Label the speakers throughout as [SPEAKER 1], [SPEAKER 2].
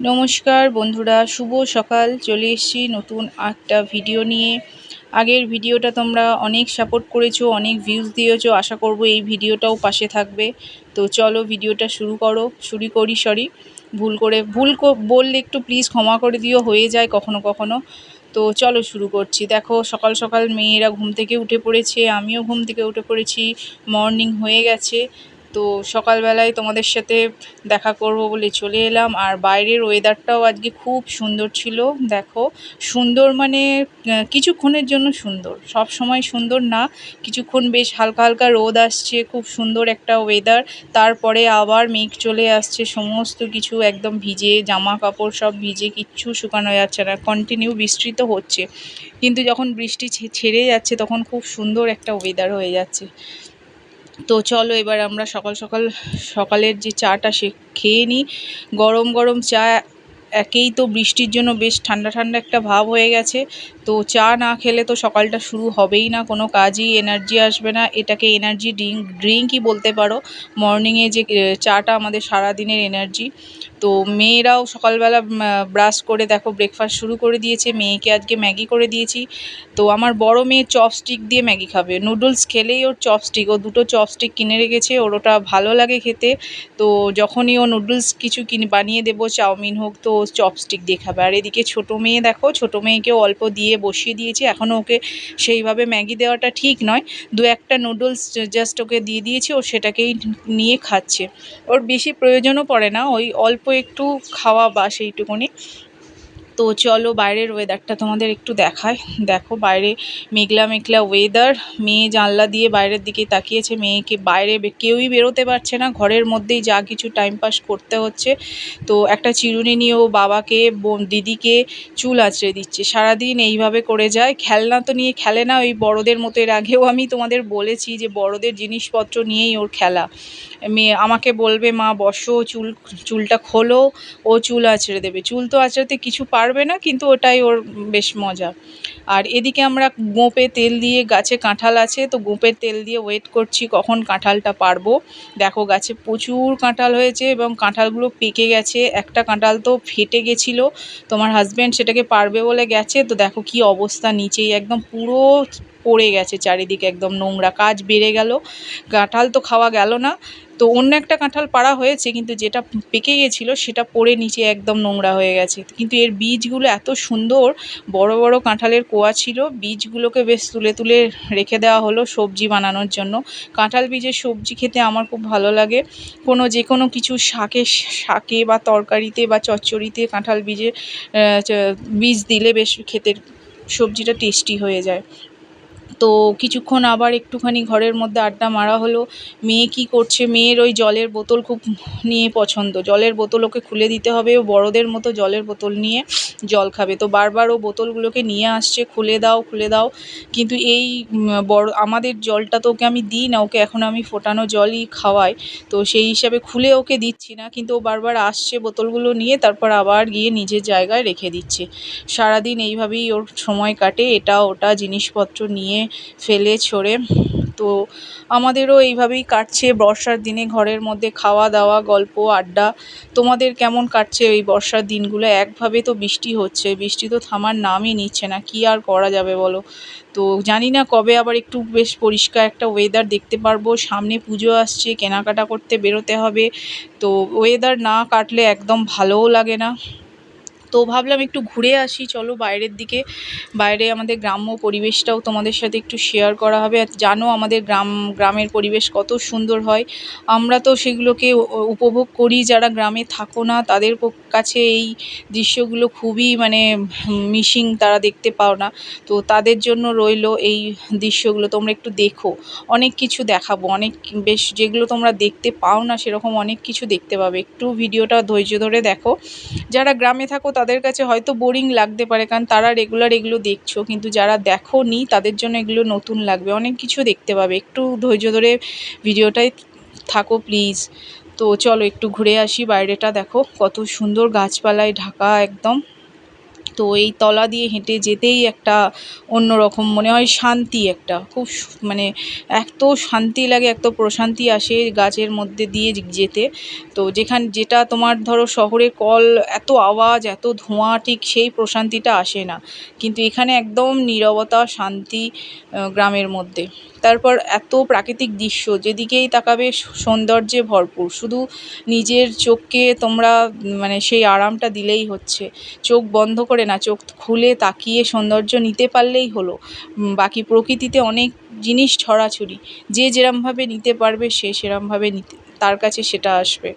[SPEAKER 1] নমস্কার বন্ধুরা, শুভ সকাল। চলে এসেছি নতুন একটা ভিডিও নিয়ে। আগের ভিডিওটা তোমরা অনেক সাপোর্ট করেছ, অনেক ভিউজ দিয়েছ। আশা করব এই ভিডিওটাও পাশে থাকবে। তো চলো ভিডিওটা শুরু করো, শুরু করি সরি ভুল করে, ভুল বললে একটু প্লিজ ক্ষমা করে দিও, হয়ে যায় কখনো কখনো। তো চলো শুরু করছি। দেখো, সকাল সকাল মেয়েরা ঘুম থেকে উঠে পড়েছে, আমিও ঘুম থেকে উঠে পড়েছি। মর্নিং হয়ে গেছে। তো সকালবেলায় তোমাদের সাথে দেখা করব বলে চলে এলাম। আর বাইরের ওয়েদারটাও আজকে খুব সুন্দর ছিল, দেখো। সুন্দর মানে কিছুক্ষণের জন্য সুন্দর। সব সময় সুন্দর না, কিছুক্ষণ বেশ হালকা হালকা রোদ আসছে, খুব সুন্দর একটা ওয়েদার তারপরে আবার মেঘ চলে আসছে, সমস্ত কিছু একদম ভিজে জামা কাপড় সব ভিজে, কিচ্ছু শুকানো যাচ্ছে না কন্টিনিউ বৃষ্টি তো হচ্ছে। কিন্তু যখন বৃষ্টি ছেড়ে যাচ্ছে, তখন খুব সুন্দর একটা ওয়েদার হয়ে যাচ্ছে। তো চলো এবার আমরা সকাল সকাল সকালের যে চাটা সে খেয়ে নিই। গরম গরম চা একেই তো বৃষ্টির জন্য বেশ ঠান্ডা ঠান্ডা একটা ভাব হয়ে গেছে। তো চা না খেলে তো সকালটা শুরু হবেই না, কোনো কাজই এনার্জি আসবে না। এটাকে এনার্জি ড্রিঙ্ক ড্রিঙ্কই বলতে পারো। মর্নিংয়ে যে চাটা আমাদের সারা দিনের এনার্জি তো মেয়েরাও সকালবেলা ব্রাশ করে দেখো ব্রেকফাস্ট শুরু করে দিয়েছে। মেয়েকে আজকে ম্যাগি করে দিয়েছি। তো আমার বড় মেয়ে চপস্টিক দিয়ে ম্যাগি খাবে। নুডলস খেলেই ওর চপস্টিক ও দুটো চপস্টিক কিনে রেখেছে। ওর ওটা ভালো লাগে খেতে। তো যখনই ও নুডলস কিছু কিনে, বানিয়ে দেবো, চাউমিন হোক তো চপস্টিক দিয়ে খাবে আর এদিকে ছোটো মেয়ে দেখো, ছোটো মেয়েকে অল্প দিয়ে বসিয়ে দিয়েছি। এখনও ওকে সেইভাবে ম্যাগি দেওয়াটা ঠিক নয়। দু একটা নুডলস জাস্ট ওকে দিয়ে দিয়েছি, ও সেটাকেই নিয়ে খাচ্ছে। ওর বেশি প্রয়োজনও পড়ে না, ওই অল্প একটু খাওয়া বা সেইটুকুনি। তো চলো বাইরের ওয়েদারটা তোমাদের একটু দেখায় দেখো বাইরে মেঘলা মেঘলা ওয়েদার মেয়ে জানলা দিয়ে বাইরের দিকে তাকিয়েছে, মেয়েকে বাইরে কেউই বেরোতে পারছে না। ঘরের মধ্যেই যা কিছু টাইম পাস করতে হচ্ছে। তো একটা চিরুনি নিয়ে ও বাবাকে দিদিকে চুল আঁচড়ে দিচ্ছে। সারাদিন এইভাবে করে যায়। খেলনা তো নিয়ে খেলে না ওই বড়দের মতো। এর আগেও আমি তোমাদের বলেছি যে বড়দের জিনিসপত্র নিয়েই ওর খেলা। মেয়ে আমাকে বলবে, মা, বসো, চুল, চুলটা খোলো। ও চুল আঁচড়ে দেবে। চুল তো আঁচড়াতে কিছু পারবে না, কিন্তু ওটাই ওর বেশ মজা। আর এদিকে আমরা গোঁপে তেল দিয়ে, গাছে কাঁঠাল আছে, তো গোঁপের তেল দিয়ে ওয়েট করছি কখন কাঁঠালটা পারব। দেখো, গাছে প্রচুর কাঁঠাল হয়েছে এবং কাঁঠালগুলো পেকে গেছে। একটা কাঁঠাল তো ফেটে গেছিল, তোমার হাজব্যান্ড সেটাকে পারবে বলে গেছে। তো দেখো কি অবস্থা নিচেই, একদম পুরো পড়ে গেছে, চারিদিকে একদম নোংরা কাজ বেড়ে গেল। কাঁঠাল তো খাওয়া গেল না। তো অন্য একটা কাঁঠাল পাড়া হয়েছে, কিন্তু যেটা পেকে গেছিল সেটা পড়ে নিচে একদম নোংরা হয়ে গেছে। কিন্তু এর বীজগুলো এত সুন্দর, বড় বড় কাঁঠালের কোয়া ছিল, বীজগুলোকে বেশ তুলে তুলে রেখে দেওয়া হলো সবজি বানানোর জন্য। কাঁঠাল বীজের সবজি খেতে আমার খুব ভালো লাগে। কোনো যে কোনো কিছু শাকে শাকে বা তরকারিতে বা চচ্চড়িতে কাঁঠাল বীজের বীজ দিলে বেশ খেতে সবজিটা টেস্টি হয়ে যায়। তো কিছুক্ষণ আবার একটুখানি ঘরের মধ্যে আড্ডা মারা হলো। মেয়ে কী করছে? মেয়ের ওই জলের বোতল খুব নিয়ে পছন্দ। জলের বোতল ওকে খুলে দিতে হবে। ও বড়দের মতো জলের বোতল নিয়ে জল খাবে। তো বারবার ও বোতলগুলোকে নিয়ে আসছে, খুলে দাও খুলে দাও। কিন্তু এই বড়, আমাদের জলটা তো ওকে আমি দিই না। ওকে এখন আমি ফোটানো জলই খাওয়াই। তো সেই হিসাবে খুলে ওকে দিচ্ছি না। কিন্তু ও বারবার আসছে বোতলগুলো নিয়ে, তারপর আবার গিয়ে নিজের জায়গায় রেখে দিচ্ছে। সারাদিন এইভাবেই ওর সময় কাটে। এটা ওটা জিনিসপত্র নিয়ে ফেলে ছড়ে। তো আমাদেরও এইভাবেই কাটছে বর্ষার দিনে ঘরের মধ্যে খাওয়া দাওয়া, গল্প, আড্ডা। তোমাদের কেমন কাটছে এই বর্ষার দিনগুলো? একভাবে তো বৃষ্টি হচ্ছে, বৃষ্টি তো থামার নামই নিচ্ছে না, কী আর করা যাবে বলো? তো জানি না কবে আবার একটু বেশ পরিষ্কার একটা ওয়েদার দেখতে পারব। সামনে পুজো আসছে, কেনাকাটা করতে বেরোতে হবে। তো ওয়েদার না কাটলে একদম ভালোও লাগে না। তো ভাবলাম একটু ঘুরে আসি, চলো বাইরের দিকে। বাইরে আমাদের গ্রাম্য পরিবেশটাও তোমাদের সাথে একটু শেয়ার করা হবে। আর জানো আমাদের গ্রাম, গ্রামের পরিবেশ কত সুন্দর হয়। আমরা তো সেগুলোকে উপভোগ করি, যারা গ্রামে থাকো না, তাদের কাছে এই দৃশ্যগুলো খুবই মানে মিসিং তারা দেখতে পাও না। তো তাদের জন্য রইল এই দৃশ্যগুলো, তোমরা একটু দেখো। অনেক কিছু দেখাবো, অনেক বেশ যেগুলো তোমরা দেখতে পাও না, সেরকম অনেক কিছু দেখতে পাবে। একটু ভিডিওটা ধৈর্য ধরে দেখো। যারা গ্রামে থাকো, তাদের কাছে হয়তো বোরিং লাগতে পারে, কারণ তারা রেগুলার এগুলো দেখছ। কিন্তু যারা দেখো নি তাদের জন্য এগুলো নতুন লাগবে। অনেক কিছু দেখতে পাবে। একটু ধৈর্য ধরে ভিডিওটায় থাকো প্লিজ তো চলো একটু ঘুরে আসি, বাইরেটা দেখো। কত সুন্দর গাছপালায় ঢাকা একদম। তো এই তলা দিয়ে হেঁটে যেতেই একটা অন্যরকম মনে হয় শান্তি একটা। খুব মানে এত শান্তি লাগে, এত প্রশান্তি আসে গাছের মধ্যে দিয়ে যেতে। তো যেখান, যেটা তোমার ধরো শহরে কল, এত আওয়াজ, এত ধোঁয়া, ঠিক সেই প্রশান্তিটা আসে না। কিন্তু এখানে একদম নীরবতা, শান্তি গ্রামের মধ্যে। তারপর এত প্রাকৃতিক দৃশ্য, যেদিকেই তাকাবে সৌন্দর্যে ভরপুর। শুধু নিজের চোখকে তোমরা মানে সেই আরামটা দিলেই হচ্ছে। চোখ বন্ধ করে না, চোখ খুলে তাকিয়ে সৌন্দর্য নিতে পারলেই হলো। বাকি প্রকৃতিতে অনেক জিনিস ছড়াছড়ি। যে যেরমভাবে নিতে পারবে, সে সেরমভাবে নিতে তার কাছে সেটা আসবে।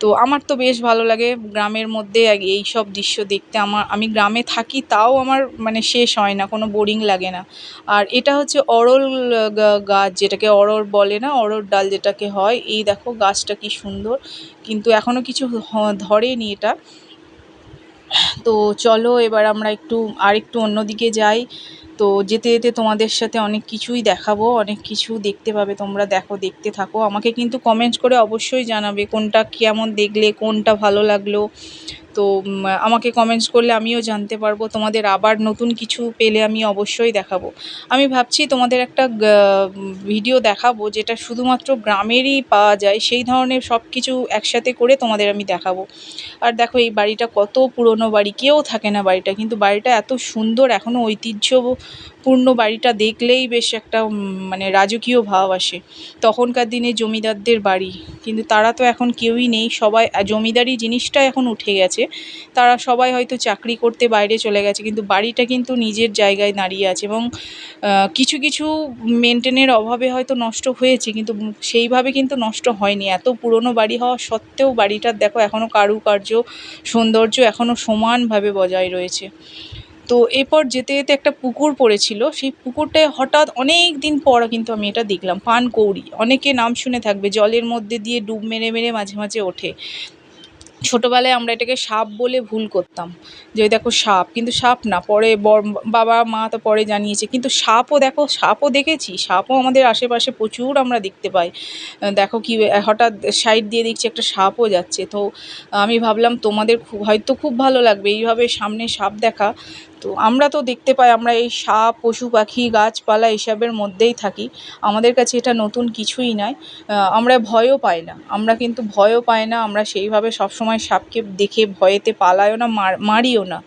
[SPEAKER 1] তো আমার তো বেশ ভালো লাগে গ্রামের মধ্যে এই সব দৃশ্য দেখতে। আমার, আমি গ্রামে থাকি তাও আমার মানে শেষ হয় না, কোনো বোরিং লাগে না। আর এটা হচ্ছে অরল গাছ যেটাকে অরর বলে না অরর ডাল যেটাকে হয়। এই দেখো গাছটা কি সুন্দর, কিন্তু এখনও কিছু ধরেনি এটা। তো চলো এবার আমরা একটু আরেকটু অন্যদিকে যাই। তো যেতে যেতে তোমাদের সাথে অনেক কিছুই দেখাবো, অনেক কিছু দেখতে পাবে, তোমরা দেখো, দেখতে থাকো। আমাকে কিন্তু কমেন্টস করে অবশ্যই জানাবে কোনটা কেমন দেখলে, কোনটা ভালো লাগল। তো আমাকে কমেন্টস করলে আমিও জানতে পারব। তোমাদের আবার নতুন কিছু পেলে আমি অবশ্যই দেখাবো। আমি ভাবছি তোমাদের একটা ভিডিও দেখাবো যেটা শুধুমাত্র গ্রামেরই পাওয়া যায়। সেই ধরনের সব কিছু একসাথে করে তোমাদের আমি দেখাবো। আর দেখো, এই বাড়িটা কত পুরনো বাড়ি। কেউ থাকে না বাড়িটা, কিন্তু বাড়িটা এত সুন্দর এখনও ঐতিহ্যপূর্ণ বাড়িটা দেখলেই বেশ একটা মানে রাজকীয় ভাব আসে। তখনকার দিনে জমিদারদের বাড়ি, কিন্তু তারা তো এখন কেউই নেই। সবাই জমিদারি জিনিসটা এখন উঠে গেছে। তারা সবাই হয়তো চাকরি করতে বাইরে চলে গেছে, কিন্তু বাড়িটা কিন্তু নিজের জায়গায় দাঁড়িয়ে আছে এবং কিছু কিছু মেনটেনের অভাবে হয়তো নষ্ট হয়েছে, কিন্তু সেইভাবে কিন্তু নষ্ট হয়নি। এত পুরনো বাড়ি হওয়া সত্ত্বেও বাড়িটার দেখো এখনও কারুকার্য, সৌন্দর্য এখনও সমানভাবে বজায় রয়েছে। তো এরপর যেতে যেতে একটা পুকুর পড়েছিল। সেই পুকুরটায় হঠাৎ অনেক দিন পর কিন্তু আমি এটা দেখলাম পানকৌড়ি অনেকে নাম শুনে থাকবে, জলের মধ্যে দিয়ে ডুব মেরে মেরে মাঝে মাঝে ওঠে। ছোটোবেলায় আমরা এটাকে সাপ বলে ভুল করতাম, যে দেখো সাপ, কিন্তু সাপ না, পরে বাবা, মা তো পরে জানিয়েছে। কিন্তু সাপও দেখো, সাপও দেখেছি, সাপও আমাদের আশেপাশে প্রচুর আমরা দেখতে পাই। দেখো কি হঠাৎ সাইড দিয়ে দেখছি একটা সাপও যাচ্ছে। তো আমি ভাবলাম তোমাদের খুব হয়তো খুব ভালো লাগবে, এইভাবে সামনে সাপ দেখা। তো আমরা তো দেখতে পাই, আমরা এই সাপ, পশু পাখি, গাছপালা এসবের মধ্যেই থাকি। আমাদের কাছে এটা নতুন কিছুই নয় আমরা ভয়ও পাই না। আমরা কিন্তু ভয়ও পাই না, আমরা সেইভাবে সবসময় সাপকে দেখে ভয়েতে পালাইও না, মার, মারিও না।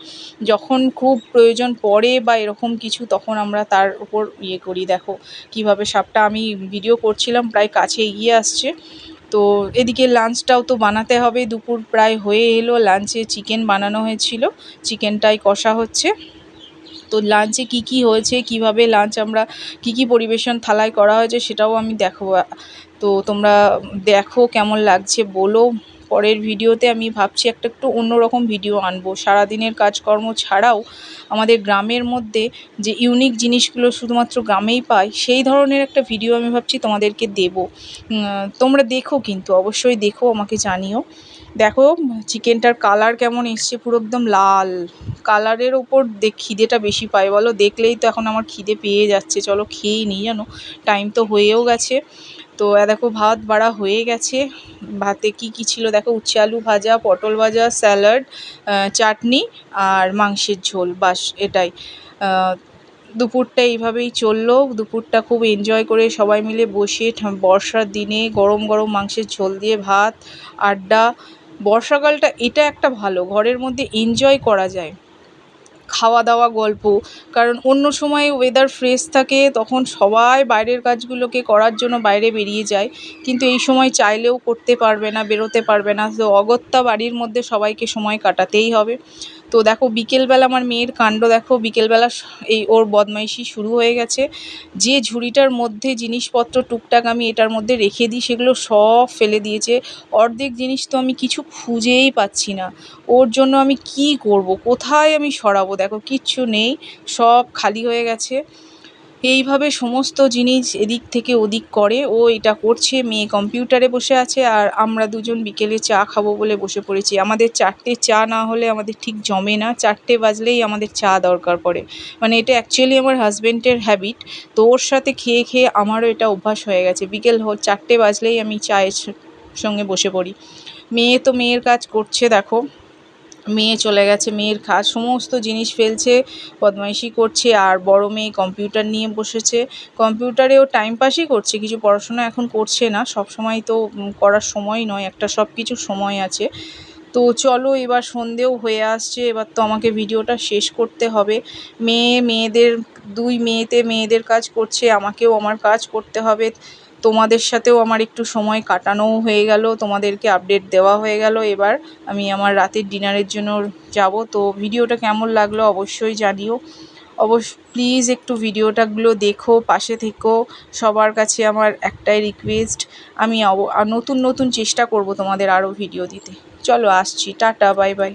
[SPEAKER 1] যখন খুব প্রয়োজন পড়ে বা এরকম কিছু, তখন আমরা তার উপর ইয়ে করি। দেখো, কীভাবে সাপটা, আমি ভিডিও করছিলাম, প্রায় কাছে এগিয়ে আসছে। তো এদিকে লাঞ্চটাও তো বানাতে হবে। দুপুর প্রায় হয়ে এলো, লাঞ্চে চিকেন বানানো হয়েছিল। চিকেনটাই কষা হচ্ছে। তো লাঞ্চে কি কি হয়েছে, কীভাবে লাঞ্চ আমরা, কি কি পরিবেশন থালায় করা হয়েছে সেটাও আমি দেখো তো তোমরা দেখো কেমন লাগছে, বলো। পরের ভিডিওতে আমি ভাবছি একটা একটু অন্যরকম ভিডিও আনব। সারাদিনের কাজকর্ম ছাড়াও আমাদের গ্রামের মধ্যে যে ইউনিক জিনিসগুলো শুধুমাত্র গ্রামেই পাই, সেই ধরনের একটা ভিডিও আমি ভাবছি তোমাদেরকে দেবো। তোমরা দেখো কিন্তু, অবশ্যই দেখো, আমাকে জানিও। দেখো চিকেনটার কালার কেমন এসছে, পুরো একদম লাল। কালারের ওপর দেখ, খিদেটা বেশি পায়, বলো। দেখলেই তো এখন আমার খিদে পেয়ে যাচ্ছে। চলো খেয়েই নিই জানো। টাইম তো হয়েও গেছে। তো দেখো ভাত বাড়া হয়ে গেছে। ভাতে কি কি ছিল? দেখো উচ্ছে আলু ভাজা, পটল ভাজা, স্যালাড চাটনি আর মাংসের ঝোল, বাস এটাই। দুপুরটা এইভাবেই চলল। দুপুরটা খুব এনজয় করে সবাই মিলে বসে বর্ষার দিনে গরম গরম মাংসের ঝোল দিয়ে ভাত, আড্ডা। বর্ষাকালটা এটা একটা ভালো, ঘরের মধ্যে এনজয় করা যায়। খাওয়া দাওয়া গল্প। কারণ অন্য সময় ওয়েদার ফ্রেশ থাকে, তখন সবাই বাইরের কাজগুলোকে করার জন্য বাইরে বেরিয়ে যায়। কিন্তু এই সময় চাইলেও করতে পারবে না, বেরোতে পারবে না। তো অগত্যা বাড়ির মধ্যে সবাইকে সময় কাটাতেই হবে। তো দেখো বিকেলবেলা আমার মেয়ের কাণ্ড দেখো, বিকেলবেলা এই ওর বদমাইশি শুরু হয়ে গেছে। যে ঝুড়িটার মধ্যে জিনিসপত্র টুকটাক আমি এটার মধ্যে রেখে দিই, সেগুলো সব ফেলে দিয়েছে। অর্ধেক জিনিস তো আমি কিছু খুঁজেই পাচ্ছি না। ওর জন্য আমি কি করব? কোথায় আমি সরাবো? দেখো, কিচ্ছু নেই, সব খালি হয়ে গেছে। এইভাবে সমস্ত জিনিস এদিক থেকে ওদিক করে, ও এটা করছে, মেয়ে কম্পিউটারে বসে আছে, আর আমরা দুজন বিকেলে চা খাব বলে বসে পড়েছি। আমাদের চারটে চা না হলে আমাদের ঠিক জমে না, চারটে বাজলেই আমাদের চা দরকার পড়ে। মানে এটা অ্যাকচুয়ালি আমার হাজব্যান্ডের হ্যাবিট তো ওর সাথে খেয়ে খেয়ে আমারও এটা অভ্যাস হয়ে গেছে। বিকেল চারটে বাজলেই আমি চায়ের সঙ্গে বসে পড়ি। মেয়ে তো মেয়ের কাজ করছে, দেখো। মেয়ে চলে গেছে, মেয়ের খা, সমস্ত জিনিস ফেলছে, বদমাইশি করছে, আর বড় মেয়ে কম্পিউটার নিয়ে বসেছে। কম্পিউটারেও টাইম পাসই করছে, কিছু পড়াশোনা এখন করছে না, সব সময় তো করার সময় নয়, একটা সব কিছু সময় আছে। তো চলো এবার সন্ধেও হয়ে আসছে, এবার তো আমাকে ভিডিওটা শেষ করতে হবে। মেয়ে, মেয়েদের, দুই মেয়েতে মেয়েদের কাজ করছে, আমাকেও আমার কাজ করতে হবে। তোমাদের সাথেও আমার একটু সময় কাটানোও হয়ে গেল, তোমাদেরকে আপডেট দেওয়া হয়ে গেল। এবার আমি আমার রাতের ডিনারের জন্য যাব। তো ভিডিওটা কেমন লাগল অবশ্যই জানিও। অবশ্য প্লিজ একটু ভিডিওটাগুলো দেখো, পাশে থেকো। সবার কাছে আমার একটাই রিকোয়েস্ট আমি নতুন নতুন চেষ্টা করব তোমাদের আরও ভিডিও দিতে। চলো আসছি, টাটা বাই বাই